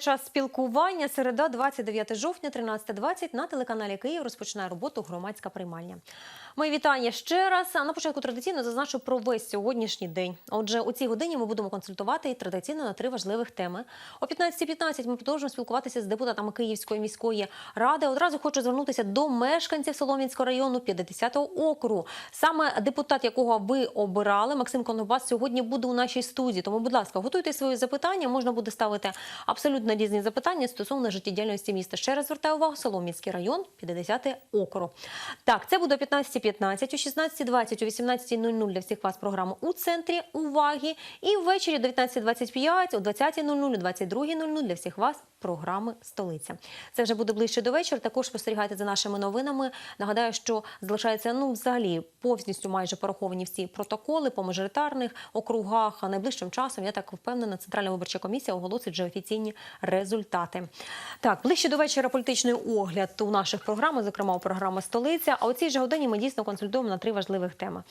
Час спілкування. Середа, 29 жовтня, 13.20 на телеканалі Київ розпочинає роботу громадська приймальня. Мої вітання ще раз. А на початку традиційно зазначу про весь сьогоднішній день. Отже, у цій годині ми будемо консультувати і традиційно на три важливих теми. О 15.15 ми продовжимо спілкуватися з депутатами Київської міської ради. Одразу хочу звернутися до мешканців Солом'янського району 50-го округу. Саме депутат, якого ви обирали, Максим Коновас, сьогодні буде у нашій студії. Тому, будь ласка, готуйте свої запитання. Можна буде ставити абсолютно різні запитання стосовно життєдіяльності міста. Ще раз звертаю увагу, Солом'янський район, 50-й округ. Так, це буде о 15.15, о 16.20, о 18.00 для всіх вас програма у центрі уваги. І ввечері до 19.25, о 20.00, о 22.00 для всіх вас програми Столиця. Це вже буде ближче до вечора. Також спостерігайте за нашими новинами. Нагадаю, що залишається ну взагалі повністю майже пораховані всі протоколи по мажоритарних округах. А найближчим часом я так впевнена, Центральна виборча комісія оголосить вже офіційні результати. Так, ближче до вечора політичний огляд у наших програмах, зокрема у програми Столиця. А у цій же годині ми дійсно консультуємо на три важливих теми.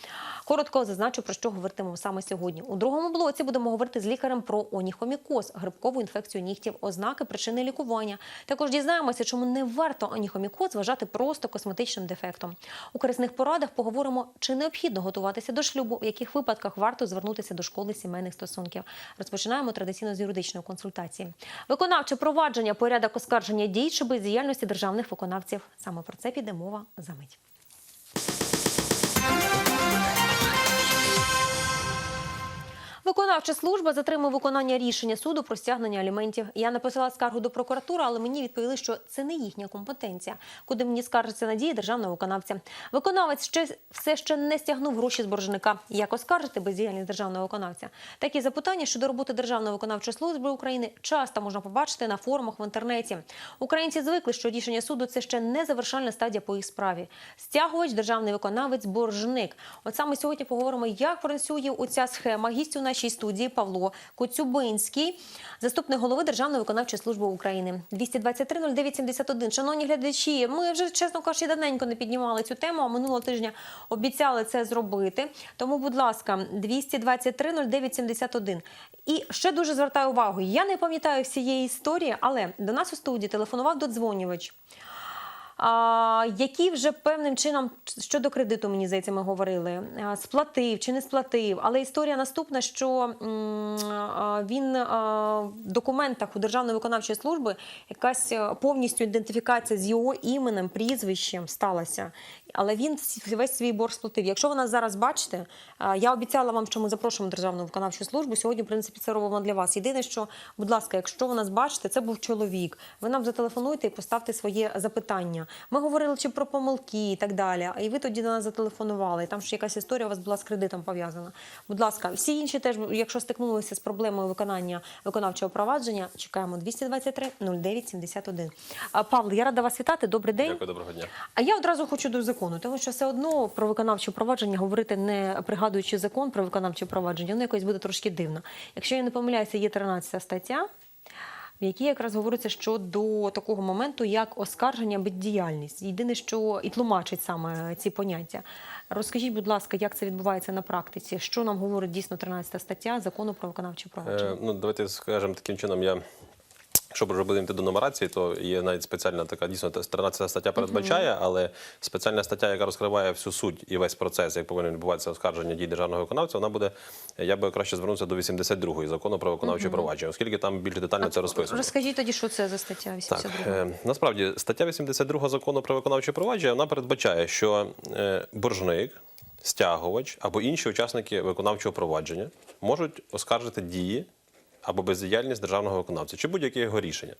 Коротко зазначу про що говоритимемо саме сьогодні. У другому блоці будемо говорити з лікарем про оніхомікоз, грибкову інфекцію нігтів, ознаки, причини лікування. Також дізнаємося, чому не варто оніхомікоз вважати просто косметичним дефектом. У корисних порадах поговоримо, чи необхідно готуватися до шлюбу, в яких випадках варто звернутися до школи сімейних стосунків. Розпочинаємо традиційно з юридичної консультації. Виконавче провадження, порядок оскарження дій чи бездіяльності державних виконавців. Саме про це піде мова за мить. Виконавча служба затримує виконання рішення суду про стягнення аліментів. Я написала скаргу до прокуратури, але мені відповіли, що це не їхня компетенція, куди мені скаржиться надії державного виконавця. Виконавець ще все ще не стягнув гроші з боржника. Як оскаржити бездіяльність державного виконавця? Такі запитання щодо роботи Державної виконавчої служби України часто можна побачити на форумах в інтернеті. Українці звикли, що рішення суду це ще не завершальна стадія по їх справі. Стягувач, державний виконавець, боржник. От саме сьогодні поговоримо, як працює оця схема. Гість у студії Павло Коцюбинський, заступник голови Державної виконавчої служби України. 223 09 71. Шановні глядачі, ми вже, чесно кажучи, давненько не піднімали цю тему, а минулого тижня обіцяли це зробити. Тому, будь ласка, 223 09 71. І ще дуже звертаю увагу, я не пам'ятаю всієї історії, але до нас у студії телефонував додзвонювач. Який вже певним чином щодо кредиту, мені здається, ми говорили, сплатив чи не сплатив. Але історія наступна, що він в документах у Державної виконавчої служби якась повністю ідентифікація з його іменем, прізвищем сталася. Але він весь свій борг сплатив. Якщо ви нас зараз бачите, я обіцяла вам, що ми запрошуємо Державну виконавчу службу. Сьогодні, в принципі, це робимо для вас. Єдине, що, будь ласка, якщо ви нас бачите, це був чоловік. Ви нам зателефонуйте і поставте своє запитання. Ми говорили чи про помилки і так далі. І ви тоді до нас зателефонували. І там ще якась історія у вас була з кредитом пов'язана. Будь ласка, всі інші теж, якщо стикнулися з проблемою виконання виконавчого провадження, чекаємо 223 09 71. А, Павло, я рада вас вітати. Добрий день. Дякую, доброго дня. А я одразу хочу до закону, тому що все одно про виконавче провадження говорити не пригадуючи закон про виконавче провадження, воно якось буде трошки дивно. Якщо я не помиляюся, є 13 стаття, в якій якраз говориться щодо такого моменту, як оскарження бездіяльність. Єдине, що і тлумачить саме ці поняття. Розкажіть, будь ласка, як це відбувається на практиці? Що нам говорить дійсно 13 стаття закону про виконавче провадження? Е, ну, давайте скажемо таким чином. Я щоб робити до нумерації, то є навіть спеціальна така дійсно 13 стаття передбачає, але спеціальна стаття, яка розкриває всю суть і весь процес, як повинен відбуватися оскарження дій державного виконавця, вона буде. Я би краще звернувся до 82-ї закону про виконавче провадження, оскільки там більш детально це розписано. Розкажіть тоді, що це за стаття 82? е, насправді стаття 82 закону про виконавче провадження вона передбачає, що е, боржник, стягувач або інші учасники виконавчого провадження можуть оскаржити дії або бездіяльність державного виконавця чи будь-яке його рішення.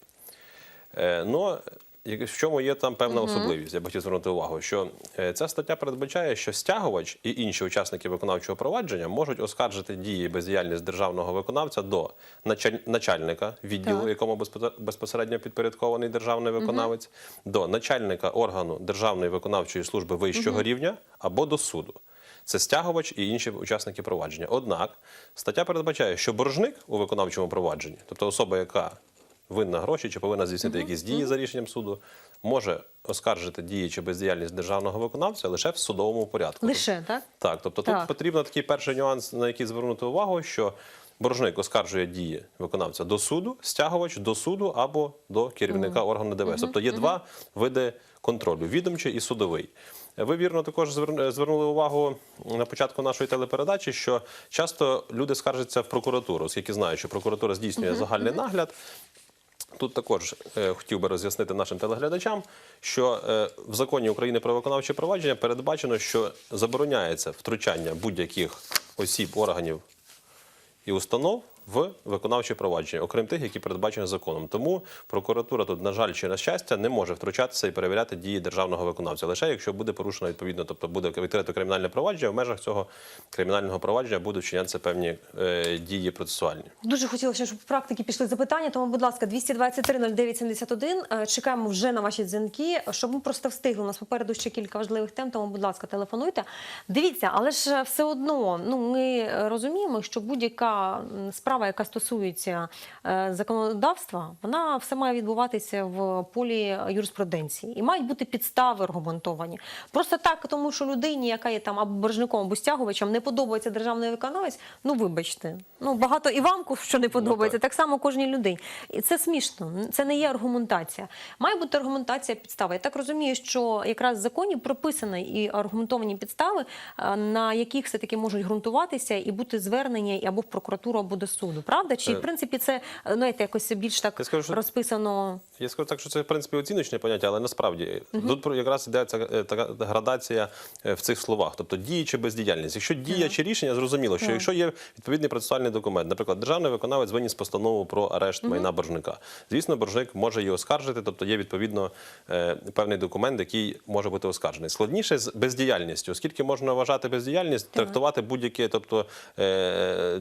Е, ну, в чому є там певна особливість, я б хотів звернути увагу, що е, ця стаття передбачає, що стягувач і інші учасники виконавчого провадження можуть оскаржити дії бездіяльність державного виконавця до начальника відділу, Так. якому безпо- безпосередньо підпорядкований державний виконавець, до начальника органу Державної виконавчої служби вищого рівня або до суду. Це стягувач і інші учасники провадження. Однак стаття передбачає, що боржник у виконавчому провадженні, тобто особа, яка винна гроші чи повинна здійснити якісь дії за рішенням суду, може оскаржити дії чи бездіяльність державного виконавця лише в судовому порядку. Лише так? Так, тобто Так. тут потрібно такий перший нюанс, на який звернути увагу, що боржник оскаржує дії виконавця до суду, стягувач до суду або до керівника органу ДВС. Тобто є два види контролю: відомчий і судовий. Ви вірно також звер- звернули увагу на початку нашої телепередачі, що часто люди скаржаться в прокуратуру, оскільки знають, що прокуратура здійснює загальний нагляд. Тут також е, хотів би роз'яснити нашим телеглядачам, що е, в законі України про виконавче провадження передбачено, що забороняється втручання будь-яких осіб, органів і установ в виконавче провадження, окрім тих, які передбачені законом. Тому прокуратура тут, на жаль, чи на щастя, не може втручатися і перевіряти дії державного виконавця, лише якщо буде порушено відповідно, тобто буде відкрито кримінальне провадження. В межах цього кримінального провадження будуть вчинятися певні е, дії процесуальні. Дуже хотілося, щоб в практики пішли запитання. Тому, будь ласка, 223-09-71. Е, Чекаємо вже на ваші дзвінки, щоб ми просто встигли. У нас попереду ще кілька важливих тем. Тому, будь ласка, телефонуйте. Дивіться, але ж все одно, ну ми розуміємо, що будь-яка м, справа, яка стосується е, законодавства, вона все має відбуватися в полі юриспруденції і мають бути підстави аргументовані. Просто так, тому що людині, яка є там або боржником, або стягувачем, не подобається державний виконавець. Ну вибачте, ну багато і вам що не подобається, так. само кожній людині. І це смішно. Це не є аргументація. Має бути аргументація підстави. Я так розумію, що якраз в законі прописані і аргументовані підстави, е, на яких все таки можуть ґрунтуватися і бути звернення або в прокуратуру, або до суду. Правда? Чи Е. в принципі це е, знаєте, якось більш так Я скажу, що- розписано? Я скажу так, що це в принципі оціночне поняття, але насправді тут про- якраз іде е, така градація в цих словах, тобто дії чи бездіяльність. Якщо дія чи рішення, зрозуміло, що якщо є відповідний процесуальний документ, наприклад, державний виконавець виніс постанову про арешт майна боржника. Звісно, боржник може її оскаржити, тобто є відповідно певний документ, який може бути оскаржений. Складніше з бездіяльністю, оскільки можна вважати бездіяльність, трактувати будь-яке, тобто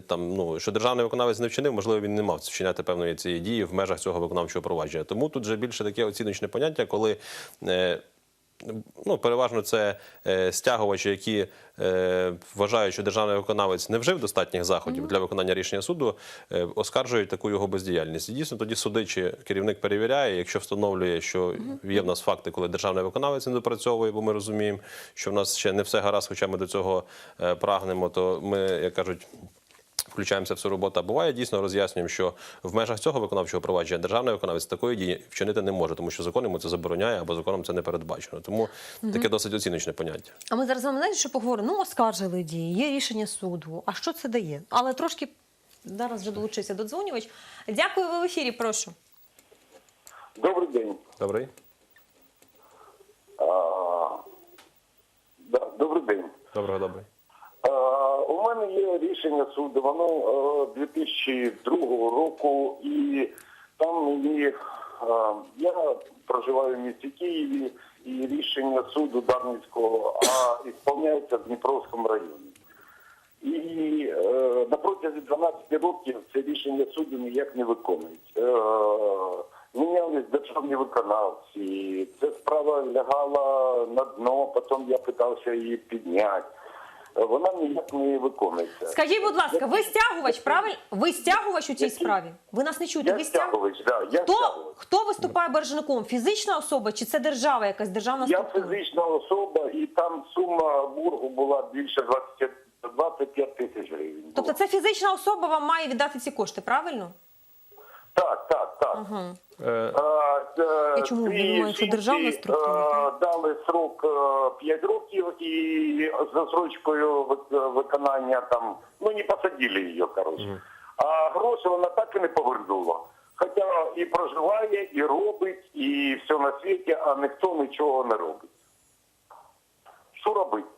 там ну що державний виконавець не вчинив, можливо, він не мав вчиняти певної цієї дії в межах цього виконавчого провадження. Тому тут вже більше таке оціночне поняття, коли. Е, Ну, переважно це е, стягувачі, які е, вважають, що державний виконавець не вжив достатніх заходів для виконання рішення суду, оскаржують таку його бездіяльність. І дійсно тоді суди чи керівник перевіряє, якщо встановлює, що є в нас факти, коли державний виконавець не допрацьовує, бо ми розуміємо, що в нас ще не все гаразд, хоча ми до цього прагнемо, то ми, як кажуть, включаємося в цю роботу. А буває дійсно роз'яснюємо, що в межах цього виконавчого провадження державний виконавець такої дії вчинити не може, тому що закон йому це забороняє або законом це не передбачено. Тому таке досить оціночне поняття. А ми зараз з вами знаєте, що поговоримо? Ну, оскаржили дії, є рішення суду. А що це дає? Але трошки зараз вже долучився додзвонювач. Дякую, ви в ефірі, прошу. Добрий день. Добрий? А, да, добрий день. Доброго, добрий. Мене є рішення суду, воно е, 2002 року, і там мені я проживаю в місті Києві, і рішення суду Дарницького а ісполняється в Дніпровському районі. І е, на протязі 12 років це рішення суду ніяк не виконують. Е, мінялись державні виконавці, ця справа лягала на дно, потім я питався її підняти. Вона ніяк не виконується. Скажіть, будь ласка, ви стягувач, правильно? Ви стягувач у цій справі? Ви нас не чуєте? Я Ви стягувач? стягувач, да, я Хто, стягувач. хто виступає боржником? Фізична особа чи це держава, якась державна Я структура? фізична особа, і там сума боргу була більше 20, 25 тисяч гривень. Тобто це фізична особа вам має віддати ці кошти, правильно? Так, так, так. Угу. Е, Я чому думаю, що державна структура? Е, Дали срок 5 років і з засрочкою вик- виконання там, ну не посадили її, коротше. А гроші вона так і не повернула. Хоча і проживає, і робить, і все на світі, а ніхто нічого не робить. Що робити?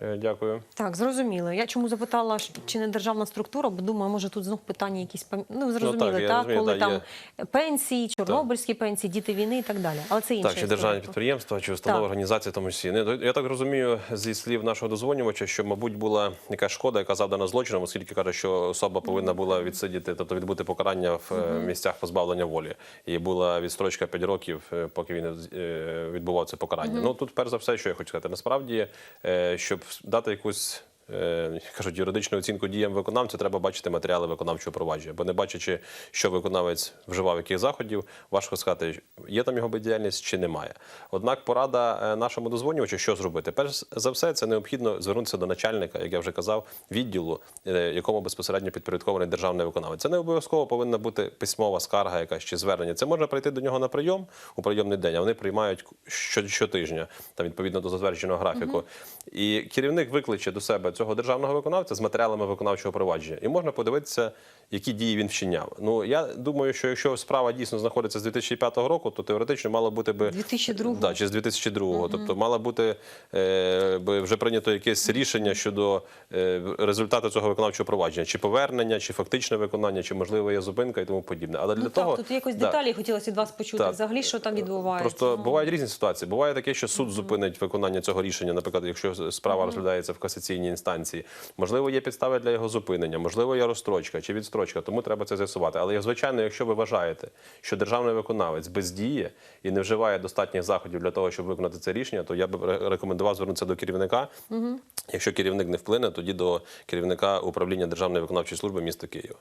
Е, дякую. Так, зрозуміло. Я чому запитала, чи не державна структура, бо думаю, може тут знов питання якісь ну, зрозуміли, так, так, розумію, коли да, там є. пенсії, чорнобильські пенсії, діти війни і так далі. Але це інше. Так, чи державні підприємства, чи установи організації, тому числі. Ну, Я так розумію зі слів нашого дозвонювача, що, мабуть, була якась шкода, яка завдана злочином, оскільки каже, що особа повинна була відсидіти, тобто відбути покарання в е, місцях позбавлення волі. І була відстрочка 5 років, е, поки він відбував це покарання. Ну тут, перш за все, що я хочу сказати, насправді, щоб дати якусь кажуть, юридичну оцінку діям виконавця, треба бачити матеріали виконавчого провадження. Бо не бачачи, що виконавець вживав яких заходів, важко сказати, є там його бездіяльність чи немає. Однак порада е, нашому дозвонювачу, що зробити. Перш за все, це необхідно звернутися до начальника, як я вже казав, відділу, е, якому безпосередньо підпорядкований державний виконавець. Це не обов'язково повинна бути письмова скарга, якась чи звернення. Це можна прийти до нього на прийом у прийомний день, а вони приймають щотижня, там відповідно до затвердженого графіку. І керівник викличе до себе цього державного виконавця з матеріалами виконавчого провадження, і можна подивитися, які дії він вчиняв. Ну я думаю, що якщо справа дійсно знаходиться з 2005 року, то теоретично мало бути би 2002. Да, чи з 2002. Тобто мало бути е, би вже прийнято якесь рішення щодо е, результату цього виконавчого провадження, чи повернення, чи фактичне виконання, чи можливо є зупинка і тому подібне. Але для Ну того так, тут якось да. деталі хотілося від вас почути. Так. Взагалі, що там відбувається. Просто Ну. бувають різні ситуації. Буває таке, що суд зупинить виконання цього рішення, наприклад, якщо справа розглядається в касаційній інстанції. Можливо, є підстави для його зупинення, можливо, є розстрочка чи відстрочка, тому треба це з'ясувати. Але звичайно, якщо ви вважаєте, що державний виконавець бездіє і не вживає достатніх заходів для того, щоб виконати це рішення, то я б рекомендував звернутися до керівника. Якщо керівник не вплине, тоді до керівника управління Державної виконавчої служби міста Києва.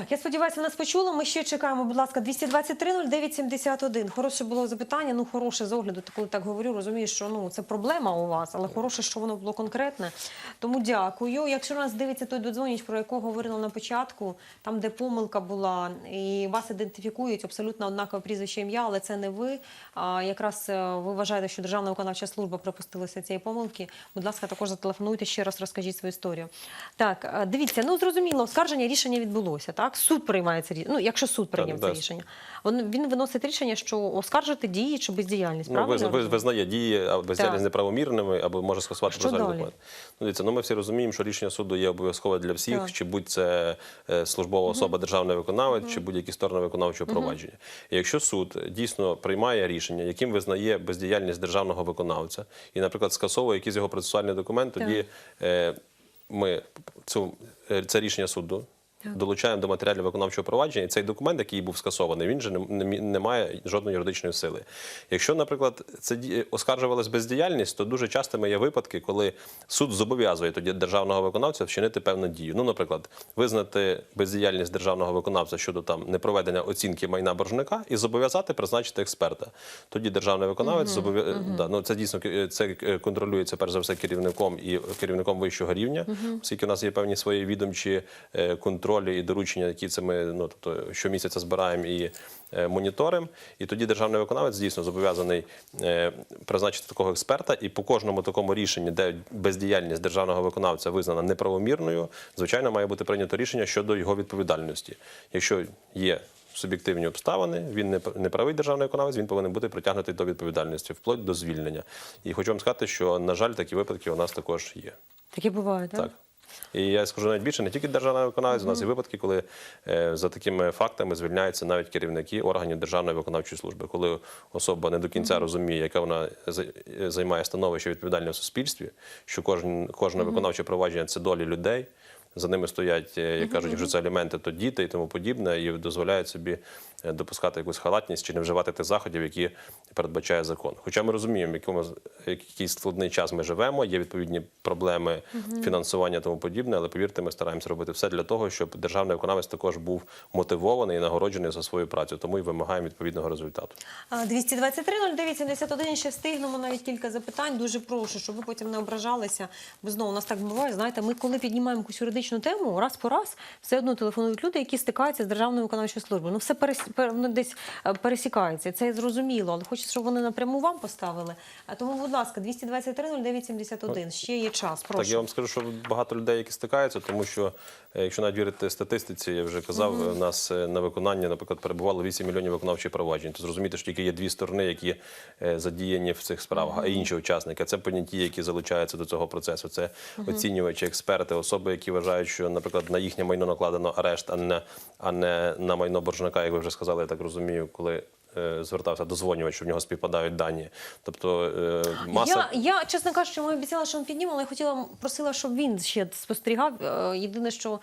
Так, я сподіваюся, нас почули. Ми ще чекаємо, будь ласка, 223-09-71. Хороше було запитання, ну хороше з огляду, коли так говорю, розумію, що ну це проблема у вас, але хороше, що воно було конкретне. Тому дякую. Якщо нас дивиться той додзвоніч, про якого говорила на початку, там, де помилка була, і вас ідентифікують абсолютно однакове прізвище ім'я, але це не ви. А якраз е, ви вважаєте, що Державна виконавча служба припустилася цієї помилки. Будь ласка, також зателефонуйте ще раз, розкажіть свою історію. Так, е, дивіться, ну зрозуміло, оскарження рішення відбулося. Так, суд приймає це рішення. Ну, якщо суд прийняв да. це рішення, він, він виносить рішення, що оскаржити дії чи бездіяльність. Ну, правильно? ви, я ви, розумію? визнає дії або бездіяльність Так. неправомірними, або може скасувати процесуальний документ. Ну, дивіться, ну ми всі розуміємо, що рішення суду є обов'язкове для всіх, Так. чи будь це е, службова особа державний виконавець, чи будь-які сторони виконавчого провадження. І якщо суд дійсно приймає рішення, яким визнає бездіяльність державного виконавця, і, наприклад, скасовує якийсь його процесуальний документ, тоді е, ми цю, е, це рішення суду. Долучаємо до матеріалів виконавчого провадження, і цей документ, який був скасований, він же не, має жодної юридичної сили. Якщо, наприклад, це оскаржувалась бездіяльність, то дуже частими є випадки, коли суд зобов'язує тоді державного виконавця вчинити певну дію. Ну, наприклад, визнати бездіяльність державного виконавця щодо там непроведення оцінки майна боржника і зобов'язати призначити експерта. Тоді державний виконавець зобов'я... да, ну, це дійсно е, це е, контролюється перш за все керівником і керівником вищого рівня, оскільки у нас є певні свої відомчі е, контролі і доручення, які це ми ну тобто щомісяця збираємо і е, моніторимо. І тоді державний виконавець дійсно зобов'язаний е, призначити такого експерта, і по кожному такому рішенні, де бездіяльність державного виконавця визнана неправомірною, звичайно, має бути прийнято рішення щодо його відповідальності. Якщо є суб'єктивні обставини, він не не правий державний виконавець, він повинен бути притягнутий до відповідальності, вплоть до звільнення. І хочу вам сказати, що на жаль, такі випадки у нас також є. Таке буває, так? Так. І я скажу навіть більше, не тільки державна виконавець, у нас є випадки, коли е, за такими фактами звільняються навіть керівники органів державної виконавчої служби, коли особа не до кінця розуміє, яке вона займає становище відповідальне в суспільстві, що кожен, кожне виконавче провадження це долі людей. За ними стоять, е, як кажуть, якщо це аліменти, то діти і тому подібне, і дозволяють собі е, допускати якусь халатність чи не вживати тих заходів, які передбачає закон. Хоча ми розуміємо, в якому з- який складний час ми живемо, є відповідні проблеми фінансування тому подібне, але повірте, ми стараємося робити все для того, щоб державний виконавець також був мотивований і нагороджений за свою працю, тому і вимагаємо відповідного результату. А, 223-09-71, ще встигнемо навіть кілька запитань. Дуже прошу, щоб ви потім не ображалися. Бо знову у нас так буває. Знаєте, ми коли піднімаємо якусь юридичну тему, раз по раз все одно телефонують люди, які стикаються з державною виконавчою службою. Ну все перес... ну, десь е, пересікається. Це зрозуміло, але хочеться, щоб вони напряму вам поставили. А тому, будь ласка, 223-09-71. Ще є час. Прошу. Так, я вам скажу, що багато людей, які стикаються, тому що е, якщо навіть вірити статистиці, я вже казав, у нас е, на виконання, наприклад, перебувало 8 мільйонів виконавчих проваджень. То зрозуміти, що тільки є дві сторони, які задіяні в цих справах, а інші учасники. Це поняті, які залучаються до цього процесу. Це оцінювачі, експерти, особи, які вважають, що, наприклад, на їхнє майно накладено арешт, а не, а не на майно боржника, як ви вже сказали, я так розумію, коли. е, Звертався дозвонювач, що в нього співпадають дані. Тобто е, маса Я, я, чесно кажучи, ми обіцяла, що він піднімемо, але я хотіла, просила, щоб він ще спостерігав. Е, Єдине, що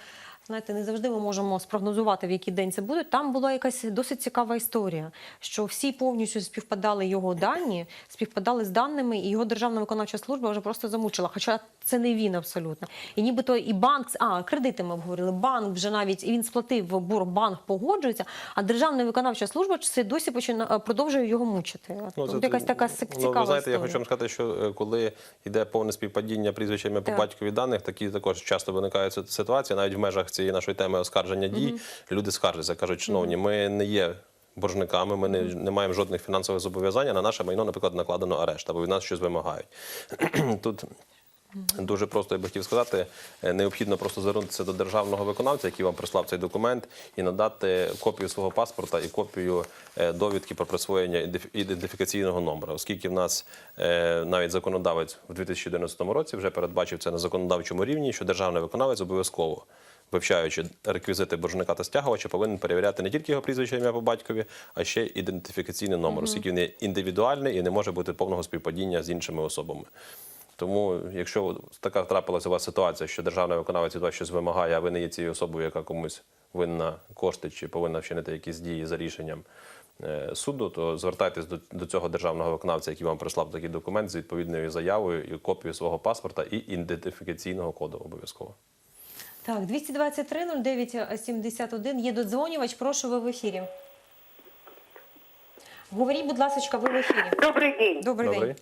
Знаєте, не завжди ми можемо спрогнозувати, в який день це буде. Там була якась досить цікава історія, що всі повністю співпадали його дані, співпадали з даними, і його державна виконавча служба вже просто замучила. Хоча це не він абсолютно. І нібито і банк, а кредити ми обговорили. Банк вже навіть і він сплатив борг, банк погоджується, а державна виконавча служба це досі почина, продовжує його мучити. Ну, Тут якась така ну, цікава ви знаєте, історія. я хочу вам сказати, що е, коли йде повне співпадіння прізвища ім'я по батькові даних, такі також часто виникають ситуації, навіть в межах цієї нашої теми оскарження дій, люди скаржаться, кажуть, шановні, ми не є. Боржниками ми не, не маємо жодних фінансових зобов'язань, а на наше майно, наприклад, накладено арешт, або від нас щось вимагають. Тут Дуже просто я би хотів сказати, е, необхідно просто звернутися до державного виконавця, який вам прислав цей документ, і надати копію свого паспорта і копію е, довідки про присвоєння ідентифікаційного номера, оскільки в нас е, навіть законодавець в 2011 році вже передбачив це на законодавчому рівні, що державний виконавець обов'язково. Вивчаючи реквізити боржника та стягувача, повинен перевіряти не тільки його прізвище ім'я по батькові, а ще ідентифікаційний номер, оскільки він є індивідуальний і не може бути повного співпадіння з іншими особами. Тому, якщо така трапилася у вас ситуація, що державний виконавець від вас щось вимагає, а ви не є цією особою, яка комусь винна кошти чи повинна вчинити якісь дії за рішенням е, суду, то звертайтесь до, до цього державного виконавця, який вам прислав такий документ з відповідною заявою і копією свого паспорта і ідентифікаційного коду обов'язково. Так, 223 09 71 є додзвонювач. Прошу ви в ефірі. Говоріть, будь ласка, ви в ефірі. Добрый день. Добрий Добрий. день.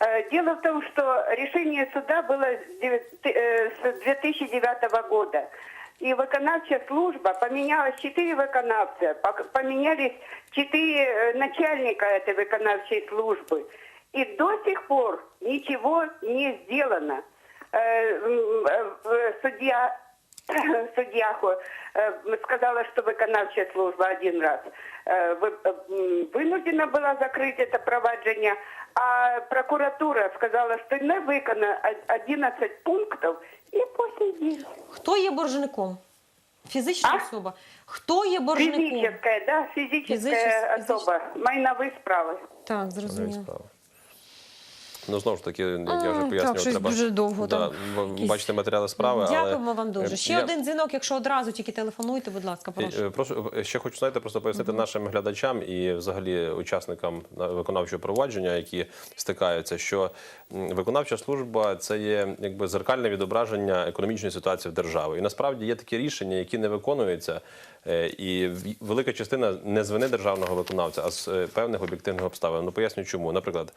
Э, Дело в том, что решение суда было с девят- э, с 2009 года. И выконавчая служба поменялась, четыре выконавца, пок- поменялись четыре э, начальника этой выконавчей службы. И до сих пор ничего не сделано. Э, м, э, Судья судьяху э, сказала, что выконавчая служба один раз э, вы- э, м, вынуждена была закрыть это провадження, а прокуратура сказала, что не виконано о- 11 пунктов и по сей день. Хто є боржником? Фізична А? особа. Хто є боржником? Физическая, да, физическая Физическая- особа, майнові справи. Так, зрозуміло. Ну, знову ж таки, як я вже пояснював, так, щось треба дуже довго да, там бачите матеріали справи. але, Дякуємо вам дуже. е, Ще я- один дзвінок, якщо одразу тільки телефонуйте, будь ласка, прошу. Е, Прошу е, ще хочу знаєте, просто пояснити нашим глядачам і взагалі учасникам на- виконавчого провадження, які стикаються, що виконавча служба це є якби зеркальне відображення економічної ситуації в державі. І насправді є такі рішення, які не виконуються, і велика частина не з вини державного виконавця, а з певних об'єктивних обставин. Ну поясню, чому, наприклад,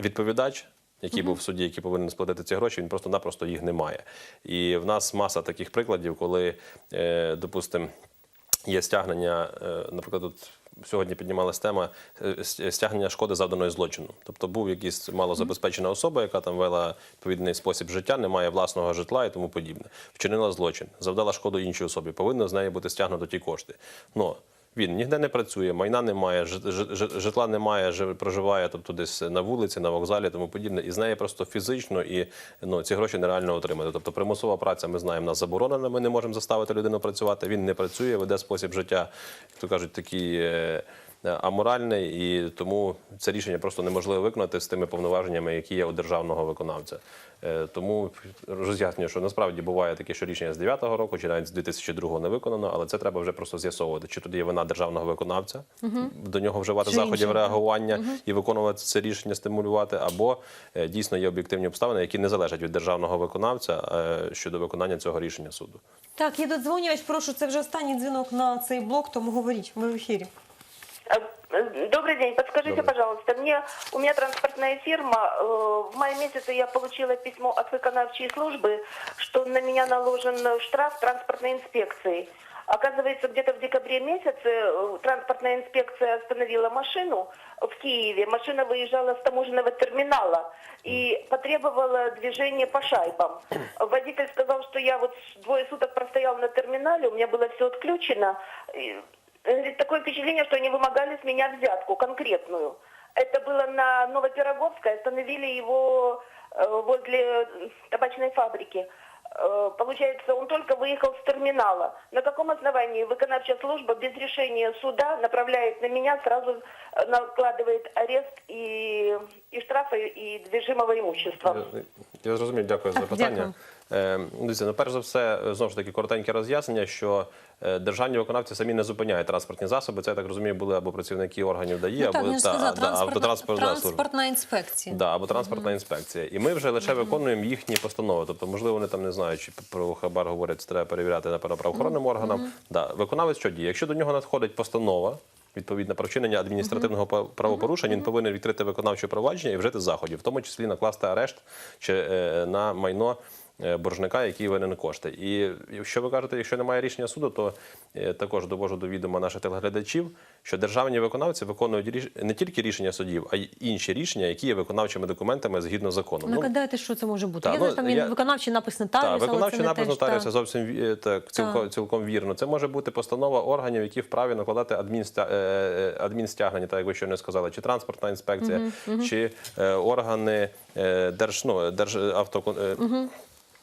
відповідач. Який був в суді, який повинен сплатити ці гроші, він просто-напросто їх не має. І в нас маса таких прикладів, коли, е, допустимо, Є стягнення, е, наприклад, тут сьогодні піднімалась тема е, стягнення шкоди завданої злочину. Тобто був якийсь малозабезпечена особа, яка там вела відповідний спосіб життя, не має власного житла і тому подібне. Вчинила злочин, завдала шкоду іншій особі. Повинно з неї бути стягнуто ті кошти. Но він ніде не працює, майна немає, жит- жит- жит- житла немає, проживає тобто десь на вулиці, на вокзалі, тому подібне. І з неї просто фізично і ну ці гроші нереально отримати. Тобто примусова праця, ми знаємо, нас заборонена. Ми не можемо заставити людину працювати. Він не працює, веде спосіб життя, як то кажуть, такий. Е, Аморальний і тому це рішення просто неможливо виконати з тими повноваженнями, які є у державного виконавця. Е, Тому роз'яснюю, що насправді буває таке, що рішення з 9-го року чи навіть з 2002-го не виконано, але це треба вже просто з'ясовувати, чи тут є вина державного виконавця, до нього вживати Чи заходів іншого. реагування і виконувати це рішення, стимулювати, або е, дійсно є об'єктивні обставини, які не залежать від державного виконавця щодо виконання цього рішення суду. Так, є додзвонювач, прошу, це вже останній дзвінок на цей блок, тому говоріть, ви в ефірі. Э, э, Добрый день. Подскажите, Добрый. пожалуйста, мне у меня транспортная фирма. э, В мае месяце я получила письмо от выконавчей службы, что на меня наложен штраф транспортной инспекции. Оказывается, где-то в декабре месяце транспортная инспекция остановила машину в Киеве. Машина выезжала с таможенного терминала и потребовала движения по шайбам. Водитель сказал, что я вот двое суток простоял на терминале, у меня было все отключено. Говорит, такое впечатление, что они вымогали с меня взятку конкретную. Это было на Новопироговской, остановили его э, возле табачной фабрики. Э, Получается, он только выехал с терминала. На каком основании выконавчая служба без решения суда направляет на меня, сразу э, накладывает арест и, и штрафы, и движимого имущества? Я, я зрозумів, дякую за Так, питання. дякую. Е, Дивіться, ну, перш за все, знову ж таки, коротеньке роз'яснення, що е, державні виконавці самі не зупиняють транспортні засоби. Це, я так розумію, були або працівники органів ДАІ, Ну, або він та, сказав, да, транспортна, транспортна інспекція. Да, або транспортна інспекція. І ми вже лише виконуємо їхні постанови. Тобто, можливо, вони там не знають, чи про хабар говорять, це треба перевіряти напевно, правоохоронним органам. Да, виконавець що діє? Якщо до нього надходить постанова. Відповідно, про вчинення адміністративного па- правопорушення він повинен відкрити виконавче провадження і вжити заходів, в тому числі накласти арешт чи е, на майно боржника, який винен кошти. І якщо ви кажете, якщо немає рішення суду, то е, також довожу до відома наших телеглядачів, що державні виконавці виконують не тільки рішення судів, а й інші рішення, які є виконавчими документами згідно закону. Ну, Нагадайте, що це може бути. та, я знаю, ну, там я- виконавчий напис так, нотаріус, але виконавчий напис нотаріуса та. зовсім так, цілком, цілком вірно. Це може бути постанова органів, які вправі накладати адмінстя... е, е, адмінстягнення, так як ви щойно сказали, чи транспортна інспекція, чи е, органи е, держ... ну, державто... е,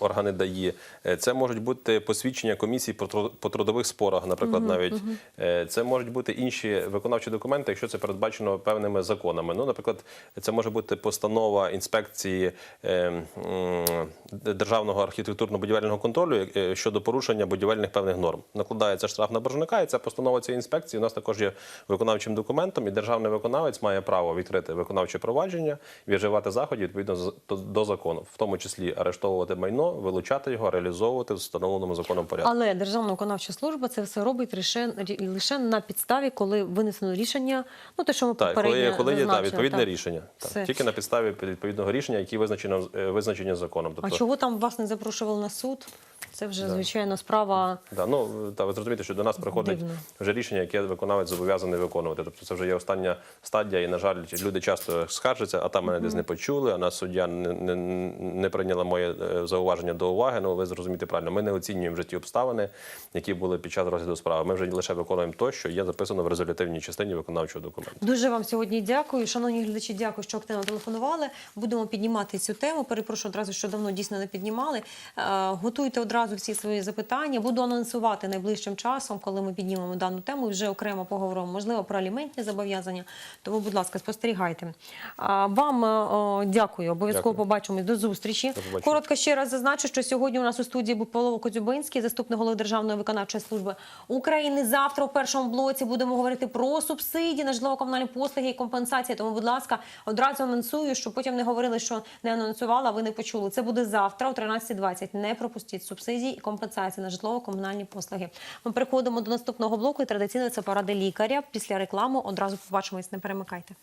Органи ДАІ. Е, Це можуть бути посвідчення комісій по тру- трудових спорах, наприклад, навіть Е, це можуть бути інші виконавчі документи, якщо це передбачено певними законами. Ну, наприклад, це може бути постанова інспекції е, державного архітектурно-будівельного контролю щодо порушення будівельних певних норм. Накладається штраф на боржника, і ця постанова цієї інспекції у нас також є виконавчим документом, і державний виконавець має право відкрити виконавче провадження і вживати заходів відповідно до закону, в тому числі арештовувати майно, вилучати його, реалізовувати в встановленому законом порядку. Але Державна виконавча служба це все робить лише, лише на підставі, коли винесено рішення, ну те, що ми Так, попередньо коли, коли є та, відповідне так. рішення. Так, тільки на підставі відповідного рішення, які визначено е, визначені законом. А Тобто, чого там вас не запрошували на суд? Це вже звичайно справа. Да, ну та ви зрозумієте, що до нас приходить Дивно. вже рішення, яке виконавець зобов'язаний виконувати. Тобто це вже є остання стадія, і на жаль, люди часто скаржаться, а там мене десь не почули. А нас суддя не, не, не прийняла моє е, зауваження до уваги. Ну ви зрозумієте правильно. Ми не оцінюємо в житті обставини, які були під час розгляду справи. Ми вже лише виконуємо те, що є записано в резолютивній частині виконавчого документу. Дуже вам сьогодні дякую. Шановні глядачі, дякую, що активно телефонували. Будемо піднімати цю тему. Перепрошую одразу, що давно дійсно не піднімали. Е, Готуйте одразу всі свої запитання. Буду анонсувати найближчим часом, коли ми піднімемо дану тему. і Вже окремо поговоримо, можливо, про аліментні зобов'язання. Тому, будь ласка, спостерігайте. Вам е, дякую. Обов'язково побачимось. До зустрічі. побачення. Коротко ще раз зазначу, що сьогодні у нас у студії був Павло Коцюбинський, заступник голови Державної виконавчої служби України. Завтра у першому блоці будемо говорити про субсидії на житлово-комунальні послуги і компенсації. Тому, будь ласка, одразу анонсую, щоб потім не говорили, що не анонсувала, ви не почули. Це буде завтра о 13.20. Не пропустіть субсидії і компенсації на житлово-комунальні послуги. Ми переходимо до наступного блоку. І традиційно це поради лікаря. Після реклами одразу побачимось. Не перемикайте.